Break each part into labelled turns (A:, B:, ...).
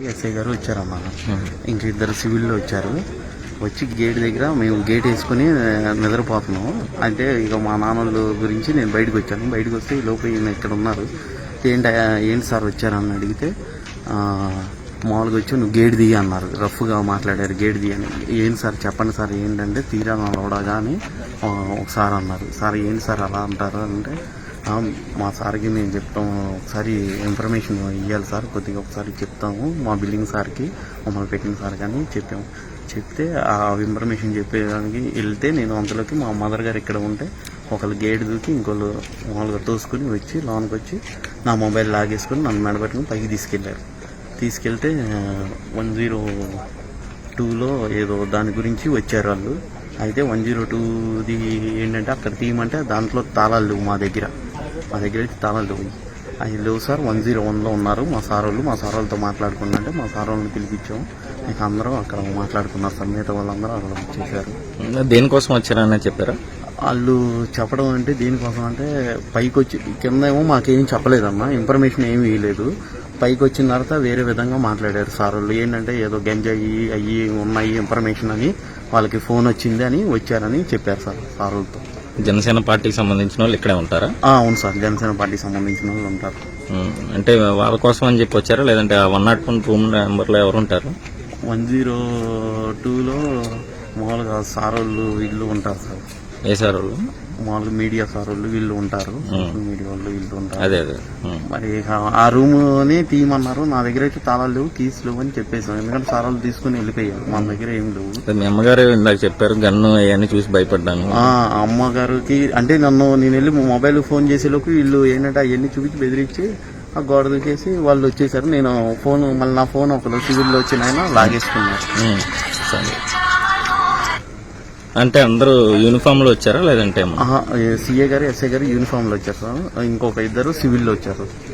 A: SI గారు వచ్చారమ్మా. ఇంక ఇద్దరు సివిల్లో వచ్చారు. వచ్చి గేట్ దగ్గర మేము గేట్ వేసుకుని నిద్రపోతున్నాము. నిద్రపోతున్నాం అంటే ఇక మా నాన్నల గురించి నేను బయటకు వచ్చాను. బయటకు వస్తే లోపల ఈయన ఇక్కడ ఉన్నారు. ఏంటి ఏంటి సార్ వచ్చారని అడిగితే మామూలుగా వచ్చి నువ్వు గేట్ దిగి అన్నారు. రఫ్గా మాట్లాడారు గేట్ దిగి అని. ఏంటి సార్ చెప్పండి సార్ ఏంటంటే తీరా నలవడగా అని ఒకసారి అన్నారు. సార్ ఏంటి సార్ అలా అంటారు? అంటే మా సార్కి మేము చెప్తాం. ఒకసారి ఇన్ఫర్మేషన్ ఇవ్వాలి సార్. కొద్దిగా ఒకసారి చెప్తాము. మా బిల్డింగ్ సార్కి మమ్మల్ని పెట్టిన సార్ కానీ చెప్పాము. చెప్తే ఆ ఇన్ఫర్మేషన్ చెప్పేదానికి వెళ్తే నేను అంతలోకి మా మదర్ గారు ఇక్కడ ఉంటే ఒకళ్ళు గేట్ దూకి ఇంకోళ్ళు మామూలుగా తోసుకుని వచ్చి లోన్కి వచ్చి నా మొబైల్ లాగేసుకుని నన్ను మెడబెట్టుకుని పైకి తీసుకెళ్ళారు. తీసుకెళ్తే వన్ జీరో టూలో ఏదో దాని గురించి వచ్చారు వాళ్ళు. అయితే వన్ జీరో టూది ఏంటంటే అక్కడ తీయమంటే దాంట్లో తాళాలు మా దగ్గర. మా దగ్గర అయితే తాళాలు లేవు అవి లేవు సార్ వన్ జీరో వన్లో ఉన్నారు. మా సార్ వాళ్ళు మా సార్ వాళ్ళతో మాట్లాడుకున్నంటే మా సార్ వాళ్ళని పిలిపించాము. ఇక అందరం అక్కడ మాట్లాడుకున్నారు సార్. మిగతా వాళ్ళందరూ అక్కడ వచ్చేసారు.
B: దేనికోసం వచ్చారని చెప్పారా?
A: వాళ్ళు చెప్పడం అంటే దీనికోసం అంటే పైకి వచ్చి కింద ఏమో మాకేం చెప్పలేదమ్మా. ఇన్ఫర్మేషన్ ఏమీ ఇవ్వలేదు. పైకి వచ్చిన తర్వాత వేరే విధంగా మాట్లాడారు సార్ వాళ్ళు ఏంటంటే ఏదో గంజాయి అయ్యి ఉన్నాయి ఇన్ఫర్మేషన్ అని వాళ్ళకి ఫోన్ వచ్చింది అని వచ్చారని చెప్పారు సార్ సార్ వాళ్ళతో
B: జనసేన పార్టీకి సంబంధించిన వాళ్ళు ఇక్కడే ఉంటారా?
A: అవును సార్. జనసేన పార్టీకి సంబంధించిన వాళ్ళు ఉంటారు.
B: అంటే వాళ్ళ కోసం అని చెప్పి వచ్చారా? లేదంటే వన్ నాట్ వన్ రూమ్ నెంబర్లో ఎవరు ఉంటారు?
A: వన్ జీరో టూలో మామూలుగా సార్ వాళ్ళు వీళ్ళు ఉంటారు సార్.
B: ఏ సార్ వాళ్ళు?
A: మామూలుగా మీడియా సార్ వాళ్ళు వీళ్ళు ఉంటారు. మీడియా వాళ్ళు వీళ్ళు ఉంటారు.
B: అదే అదే.
A: మరి ఆ- రూమ్ని తీయమన్నారు. నా దగ్గర అయితే తాళాలు లేవు కీస్ లేవు అని చెప్పేసాం ఎందుకంటే వాళ్ళు తీసుకుని వెళ్ళిపోయారు. మన దగ్గర ఏం లేవు.
B: మీ అమ్మగారు ఇందాక చెప్పారు గన్ను అవన్నీ చూసి భయపడ్డాను.
A: ఆ అమ్మగారికి అంటే నన్ను నేను వెళ్ళి మొబైల్ ఫోన్ చేసేలోపు వీళ్ళు ఏంటంటే అవన్నీ చూపించి బెదిరించి ఆ గోడ దూకేసి వాళ్ళు వచ్చేసారు. నేను ఫోన్ మళ్ళీ నా ఫోన్ ఒకరు సివిల్లో వచ్చిన ఆయన లాగేసుకున్నారు.
B: సరే. అంటే అందరూ యూనిఫామ్లో వచ్చారా లేదంటే
A: సీఏ గారు ఎస్ఐ గారు యూనిఫామ్లో వచ్చారు సార్. ఇంకొక ఇద్దరు సివిల్లో వచ్చారు.
B: ఉమ్.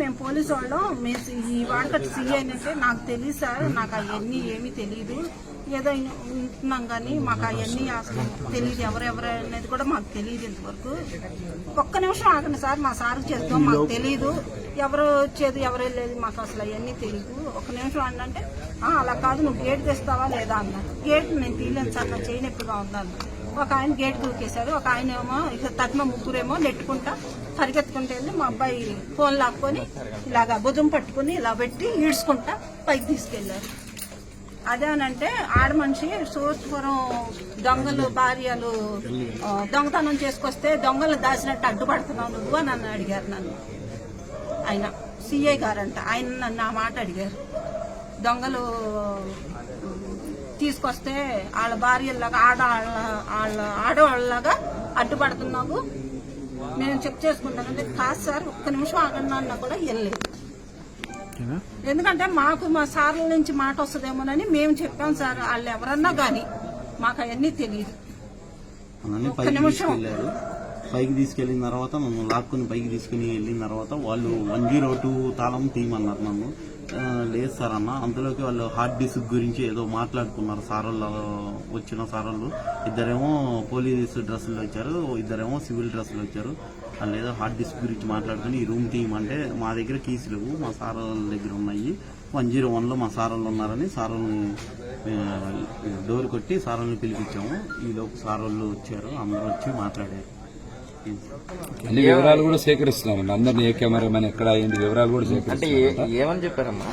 C: మేము పోలీసు వాళ్ళం. మీ ఈ వాడకట్టు సీఏ అంటే నాకు తెలియదు సార్. నాకు అవన్నీ ఏమీ తెలియదు ఏదో ఉంటున్నాం కానీ మాకు అవన్నీ అసలు తెలియదు ఎవరెవరు అనేది కూడా మాకు తెలియదు ఇంతవరకు. ఒక్క నిమిషం ఆగండి సార్. మా సార్ చేద్దాం మాకు తెలియదు ఎవరు వచ్చేది ఎవరు వెళ్ళేది మాకు అసలు అవన్నీ తెలియదు ఒక నిమిషం అండి అంటే అలా కాదు. నువ్వు గేట్ తెస్తావా లేదా? అన్నారు. గేట్ నేను తీయలేను సార్. నా చేయి నొప్పిగా ఒక ఆయన గేట్ దూకేశాడు ఒక ఆయన ఏమో ఇక తగిన ముగ్గురేమో నెట్టుకుంటా పరిగెత్తుకుంటూ వెళ్ళి మా అబ్బాయి ఫోన్ లాక్కొని ఇలాగా భుజం పట్టుకుని ఇలా పెట్టి ఈడ్చుకుంటా పైకి తీసుకెళ్ళారు అదేనంటే ఆడ మనిషి సూర్యపురం దొంగలు భార్యలు దొంగతనం చేసుకొస్తే దొంగలు దాచినట్టు అడ్డుపడుతున్నావు నువ్వు అని నన్ను అడిగారు నన్ను. ఆయన సిఐ గారంట. ఆయన నన్ను ఆ మాట అడిగారు. దొంగలు తీసుకొస్తే వాళ్ళ భార్యలాగా ఆడ వాళ్ళ ఆడవాళ్ళలాగా అడ్డుపడుతున్నావు. నేను చెక్ చేసుకుంటానంటే కాదు సార్ ఒక్క నిమిషం ఆగండి అన్నా కూడా వెళ్ళలేదు ఎందుకంటే మాకు మా సార్ల నుంచి మాట వస్తుందేమోనని మేము చెప్పాం సార్. వాళ్ళు ఎవరన్నా కానీ మాకు అవన్నీ తెలియదు. ఒక్క నిమిషం.
A: పైకి తీసుకెళ్ళిన తర్వాత నన్ను లాక్కుని పైకి తీసుకుని వెళ్ళిన తర్వాత వాళ్ళు వన్ జీరో టూ తాళం తీయమన్నారు నన్ను. లేదు సార్ అన్న. అందులోకి వాళ్ళు హార్ట్ డిస్క్ గురించి ఏదో మాట్లాడుకున్నారు సార్ వాళ్ళు వచ్చిన సార్ వాళ్ళు ఇద్దరేమో పోలీస్ డ్రెస్సులు వచ్చారు. ఇద్దరేమో సివిల్ డ్రెస్సులు వచ్చారు. వాళ్ళు ఏదో హార్ట్ డిస్క్ గురించి మాట్లాడుకుని ఈ రూమ్ తీయమంటే మా దగ్గర కీస్ లేవు. మా సార్ వాళ్ళ దగ్గర ఉన్నాయి. వన్ జీరో వన్లో మా సార్ వాళ్ళు ఉన్నారని సార్ డోర్ కొట్టి సార్ వాళ్ళని పిలిపించాము. ఈలోపు సార్ వాళ్ళు వచ్చారు. అందరూ వచ్చి మాట్లాడారు.
D: అన్ని వివరాలు కూడా సేకరిస్తున్నారండి. అందరిని ఏ కెమెరామెన్ ఎక్కడ అయింది వివరాలు కూడా సేకరిస్తున్నారు
B: ఏమని చెప్పారమ్మా?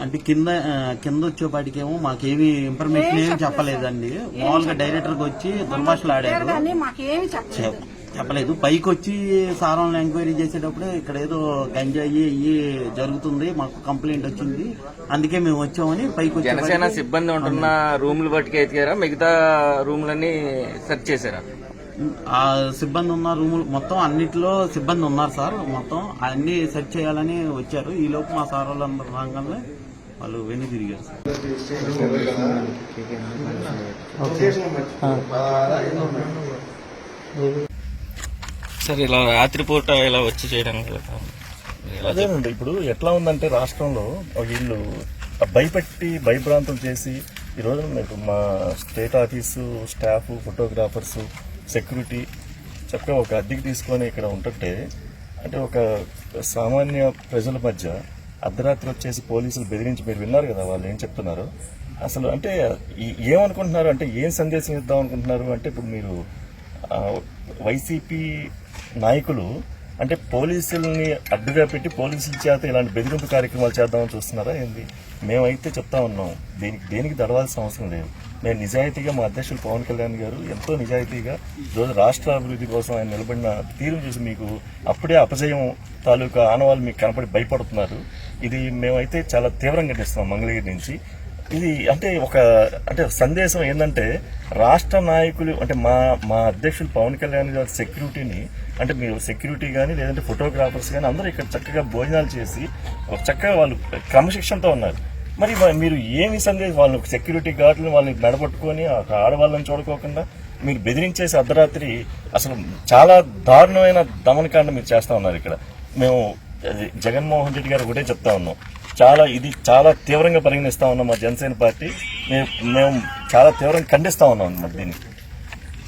A: అంటే కింద కింద వచ్చేపాటికేమో మాకేమి ఇన్ఫర్మేషన్ ఏమి చెప్పలేదండి. మామూలుగా డైరెక్టర్కి వచ్చి దుర్భాషలు ఆడారు.
C: కానీ మాకేమి చెప్పలేదు.
A: చెప్- చెప్పలేదు. పైకి వచ్చి సారాలను ఎంక్వైరీ చేసేటప్పుడు ఇక్కడ ఏదో గంజాయి అయ్యి జరుగుతుంది మాకు కంప్లైంట్ వచ్చింది. అందుకే మేము వచ్చామని పైకి వచ్చి
E: జనసేన సిబ్బంది ఉంటున్న రూములు బట్టికి ఎతికారా? మిగతా రూములన్నీ సెర్చ్ చేశారా?
A: ఆ సిబ్బంది ఉన్న రూములు మొత్తం అన్నిటిలో సిబ్బంది ఉన్నారు సార్. మొత్తం అన్ని సెర్చ్ చేయాలని వచ్చారు. ఈ లోపు మా సార్ వాళ్ళందరూ రాగానే వాళ్ళు వెను తిరిగారు సార్.
B: ఇలా రాత్రిపూట ఇలా వచ్చి చేయడానికి
E: అదేనండి ఇప్పుడు ఎట్లా ఉందంటే రాష్ట్రంలో వీళ్ళు భయపెట్టి భయభ్రాంతులు చేసి ఈ రోజున మీకు మా state office staff photographers security చక్కగా ఒక అద్దెకి తీసుకొని ఇక్కడ ఉంటుంటే అంటే ఒక సామాన్య ప్రజల మధ్య అర్ధరాత్రి వచ్చేసి పోలీసులు బెదిరించి మీరు విన్నారు కదా వాళ్ళు ఏం చెప్తున్నారు? అసలు అంటే ఏమనుకుంటున్నారు? అంటే ఏం సందేశం ఇద్దాం అనుకుంటున్నారు? అంటే ఇప్పుడు మీరు వైసీపీ నాయకులు అంటే పోలీసుల్ని అడ్డుగా పెట్టి పోలీసుల చేత ఇలాంటి బెదిరింపు కార్యక్రమాలు చేద్దామని చూస్తున్నారా ఏంది? మేమైతే చెప్తా ఉన్నాం. దీనికి దేనికి దడవాల్సిన అవసరం లేదు. నేను నిజాయితీగా మా అధ్యక్షులు పవన్ కళ్యాణ్ గారు ఎంతో నిజాయితీగా ఈరోజు రాష్ట్ర అభివృద్ధి కోసం ఆయన నిలబడిన తీరు చూసి మీకు అప్పుడే అపజయం తాలూకా ఆనవాళ్ళు మీకు కనపడి భయపడుతున్నారు. ఇది మేమైతే చాలా తీవ్రంగా ఖండిస్తున్నాం మంగళగిరి నుంచి. ఇది అంటే ఒక అంటే సందేశం ఏంటంటే రాష్ట్ర నాయకులు అంటే మా మా అధ్యక్షులు పవన్ కళ్యాణ్ గారి సెక్యూరిటీని అంటే మీరు సెక్యూరిటీ కానీ లేదంటే ఫోటోగ్రాఫర్స్ కానీ అందరూ ఇక్కడ చక్కగా భోజనాలు చేసి ఒక చక్కగా వాళ్ళు క్రమశిక్షణతో ఉన్నారు. మరి మీరు ఏమి సందేశం వాళ్ళు సెక్యూరిటీ గార్డులు వాళ్ళని నడబట్టుకొని ఆ ఆడవాళ్ళని చూడకోకుండా మీరు బెదిరించేసి అర్ధరాత్రి అసలు చాలా దారుణమైన దమనకాండ మీరు చేస్తూ ఉన్నారు ఇక్కడ. మేము జగన్మోహన్ రెడ్డి గారు ఒకటే చెప్తా ఉన్నాం. చాలా ఇది చాలా తీవ్రంగా పరిగణిస్తా ఉన్నాం మా జనసేన పార్టీ. మేము మేము చాలా తీవ్రంగా ఖండిస్తా ఉన్నాం అన్నమాట దీన్ని.